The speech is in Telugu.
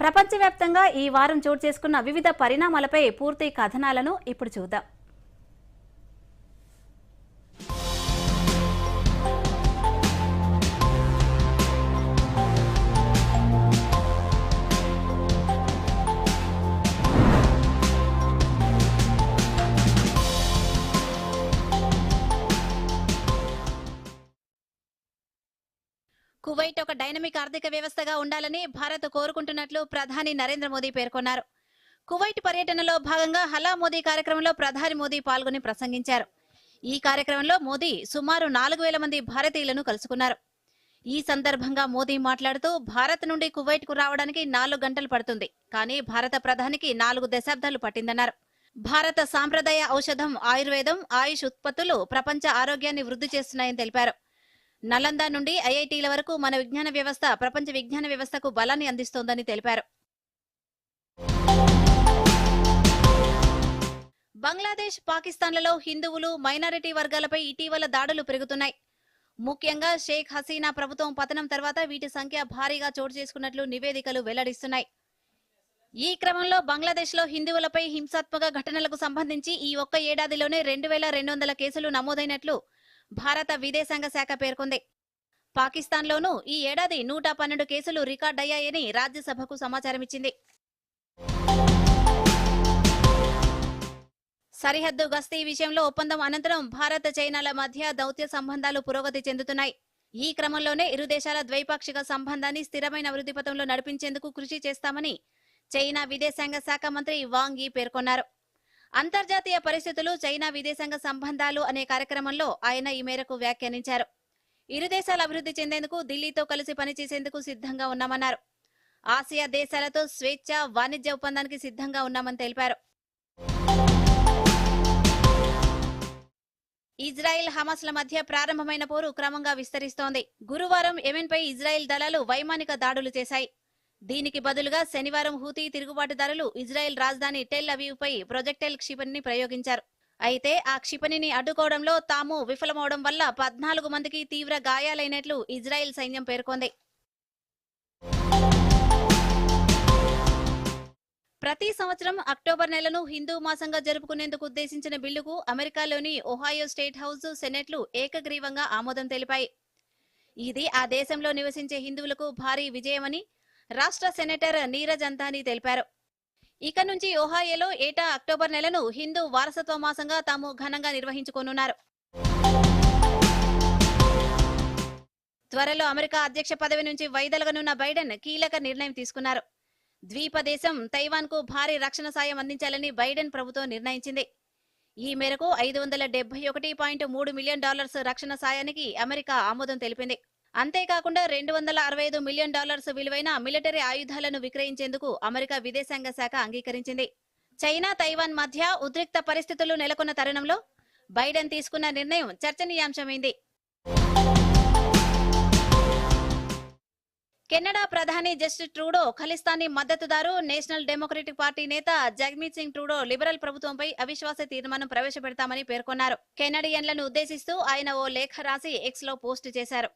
ప్రపంచవ్యాప్తంగా ఈ వారం చోటు చేసుకున్న వివిధ పరిణామాలపై పూర్తి కథనాలను ఇప్పుడు చూద్దాం. కువైట్ ఒక డైనమిక్ ఆర్థిక వ్యవస్థగా ఉండాలని భారత్ కోరుకుంటున్నట్లు ప్రధాని నరేంద్ర మోదీ పేర్కొన్నారు. కువైట్ పర్యటనలో భాగంగా హలా మోదీ కార్యక్రమంలో ప్రధాని మోదీ పాల్గొని ప్రసంగించారు. ఈ కార్యక్రమంలో మోదీ సుమారు నాలుగు వేల మంది భారతీయులను కలుసుకున్నారు. ఈ సందర్భంగా మోదీ మాట్లాడుతూ భారత్ నుండి కువైట్కు రావడానికి నాలుగు గంటలు పడుతుంది. కానీ భారత ప్రధానికి నాలుగు దశాబ్దాలు పట్టిందన్నారు. భారత సాంప్రదాయ ఔషధం ఆయుర్వేదం ఆయుష్ ఉత్పత్తులు ప్రపంచ ఆరోగ్యాన్ని వృద్ధి చేస్తున్నాయని తెలిపారు. నలంద నుండి ఐఐటీల వరకు మన విజ్ఞాన వ్యవస్థ ప్రపంచ విజ్ఞాన వ్యవస్థకు బలాన్ని అందిస్తోందని తెలిపారు. బంగ్లాదేశ్ పాకిస్తాన్లలో హిందువులు మైనారిటీ వర్గాలపై ఇటీవల దాడులు పెరుగుతున్నాయి. ముఖ్యంగా షేక్ హసీనా ప్రభుత్వం పతనం తర్వాత వీటి సంఖ్య భారీగా చోటు చేసుకున్నట్లు నివేదికలు వెల్లడిస్తున్నాయి. ఈ క్రమంలో బంగ్లాదేశ్లో హిందువులపై హింసాత్మక ఘటనలకు సంబంధించి ఈ ఒక్క ఏడాదిలోనే రెండు వేల రెండు వందల కేసులు నమోదైనట్లు భారత విదేశాంగ శాఖ పేర్కొంది. పాకిస్తాన్లోనూ ఈ ఏడాది నూట పన్నెండు కేసులు రికార్డయ్యాయని రాజ్యసభకు సమాచారం ఇచ్చింది సరిహద్దు గస్తీ విషయంలో ఒప్పందం అనంతరం భారత్ చైనాల మధ్య దౌత్య సంబంధాలు పురోగతి చెందుతున్నాయి. ఈ క్రమంలోనే ఇరు దేశాల ద్వైపాక్షిక సంబంధాన్ని స్థిరమైన వృద్ధి పథంలో నడిపించేందుకు కృషి చేస్తామని చైనా విదేశాంగ శాఖ మంత్రి వాంగ్ యీ పేర్కొన్నారు. అంతర్జాతీయ పరిస్థితులు చైనా విదేశాంగ సంబంధాలు అనే కార్యక్రమంలో ఆయన ఈ మేరకు వ్యాఖ్యానించారు. ఇరు దేశాలు అభివృద్ధి చెందేందుకు ఢిల్లీతో కలిసి పనిచేసేందుకు సిద్ధంగా ఉన్నామన్నారు. ఆసియా దేశాలతో స్వేచ్ఛ వాణిజ్య ఒప్పందానికి సిద్ధంగా ఉన్నామని తెలిపారు. ఇజ్రాయెల్ హమాస్ల మధ్య ప్రారంభమైన పోరు క్రమంగా విస్తరిస్తోంది. గురువారం యెమెన్పై ఇజ్రాయెల్ దళాలు వైమానిక దాడులు చేశాయి. దీనికి బదులుగా శనివారం హూతీ తిరుగుబాటుదారులు ఇజ్రాయెల్ రాజధాని టెల్ అవీవ్ పై ప్రొజెక్టైల్ క్షిపణిని ప్రయోగించారు. అయితే ఆ క్షిపణిని అడ్డుకోవడంలో తాము విఫలమవడం వల్ల పద్నాలుగు మందికి తీవ్ర గాయాలైనట్లు ఇజ్రాయెల్ సైన్యం పేర్కొంది. ప్రతి సంవత్సరం అక్టోబర్ నెలను హిందూ మాసంగా జరుపుకునేందుకు ఉద్దేశించిన బిల్లుకు అమెరికాలోని ఒహాయో స్టేట్ హౌస్ సెనెట్లు ఏకగ్రీవంగా ఆమోదం తెలిపాయి. ఇది ఆ దేశంలో నివసించే హిందువులకు భారీ విజయమని రాష్ట్ర సెనేటర్ నీరజ్ అంతానీ తెలిపారు. ఇక నుంచి ఓహాయోలో ఏటా అక్టోబర్ నెలను హిందూ వారసత్వ మాసంగా తాము ఘనంగా నిర్వహించుకోనున్నారు. త్వరలో అమెరికా అధ్యక్ష పదవి నుంచి వైదొలగనున్న బైడెన్ కీలక నిర్ణయం తీసుకున్నారు. ద్వీప దేశం తైవాన్కు భారీ రక్షణ సాయం అందించాలని బైడెన్ ప్రభుత్వం నిర్ణయించింది. ఈ మేరకు ఐదు వందల డెబ్బై ఒకటి పాయింట్ మూడు మిలియన్ డాలర్స్ రక్షణ సాయానికి అమెరికా ఆమోదం తెలిపింది. అంతేకాకుండా రెండు వందల అరవై ఐదు మిలియన్ డాలర్స్ విలువైన మిలిటరీ ఆయుధాలను విక్రయించేందుకు అమెరికా విదేశాంగ శాఖ అంగీకరించింది. చైనా తైవాన్ మధ్య ఉద్రిక్త పరిస్థితులు నెలకొన్న తరుణంలో బైడెన్ తీసుకున్న నిర్ణయం చర్చనీయాంశమైంది. కెనడా ప్రధాని జస్టిస్ ట్రూడో ఖలిస్తానీ మద్దతుదారు నేషనల్ డెమోక్రటిక్ పార్టీ నేత జగమీత్ సింగ్ ట్రూడో లిబరల్ ప్రభుత్వంపై అవిశ్వాస తీర్మానం ప్రవేశపెడతామని పేర్కొన్నారు. కెనడియన్లను ఉద్దేశిస్తూ ఆయన ఓ లేఖ రాసి ఎక్స్లో పోస్ట్ చేశారు.